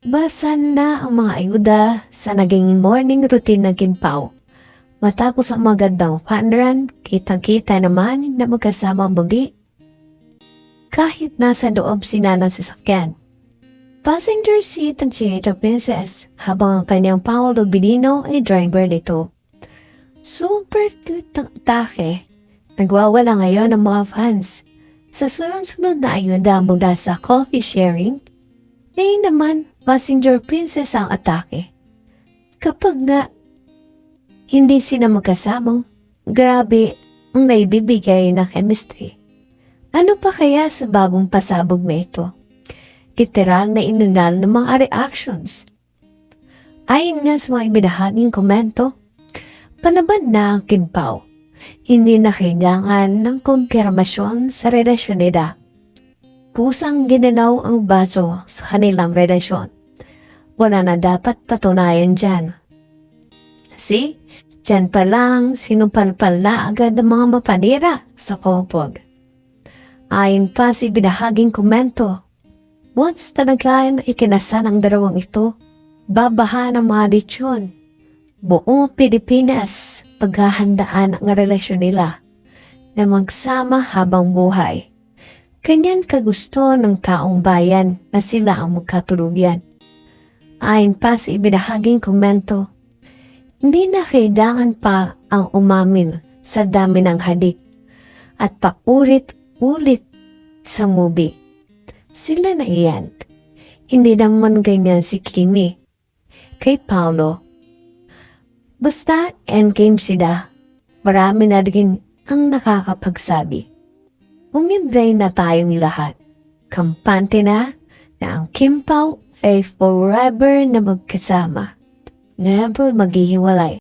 Basa na ang mga ayuda sa naging morning routine ng Kimpaw. Matapos ang magandang funrun, kitang-kita naman na magkasama ang muli. Kahit nasa loob sila ng sasakyan. Passenger seat ang Chiquita Princess habang ang kanyang Paolo Bilino ay driver nito. Super cute ang atake. Nagwawala ngayon ang mga fans. Sa sunod-sunod na ayuda mula sa coffee sharing, ngayon naman, passenger princess ang atake. Kapag nga hindi sila magkasama, grabe ang naibibigay na chemistry. Ano pa kaya sa bagong pasabog na ito? Literal na inunal ng mga reactions. Ayon nga sa mga ibinahaging komento, panaban na ang kinpaw. Hindi na kailangan ng kumpirmasyon sa relasyon nila pusang ginanaw ang baso sa kanilang relasyon. Wala na dapat patunayan dyan. See, dyan pa lang sinupalpal na agad ang mga mapanira sa kopog. Ayon pa si binahaging komento, once talaga na ikinasal ang dalawang ito, babahan ang mga lechon. Buong Pilipinas paghahandaan ang relasyon nila na magsama habang buhay. Ganyan kagusto ng taong bayan na sila ang magkatuluyan. Ayon pa sa ibinahaging komento, hindi na kailangan pa ang umamin sa dami ng halik at paulit-ulit sa movie. Sila na iyan. Hindi naman ganyan si Kimi. Kay Paolo. Basta endgame sila. Marami na rin ang nakakapagsabi. Umimbre na tayong lahat. Kampante na na ang Kim Pao ay forever na magkasama. Never maghihiwalay.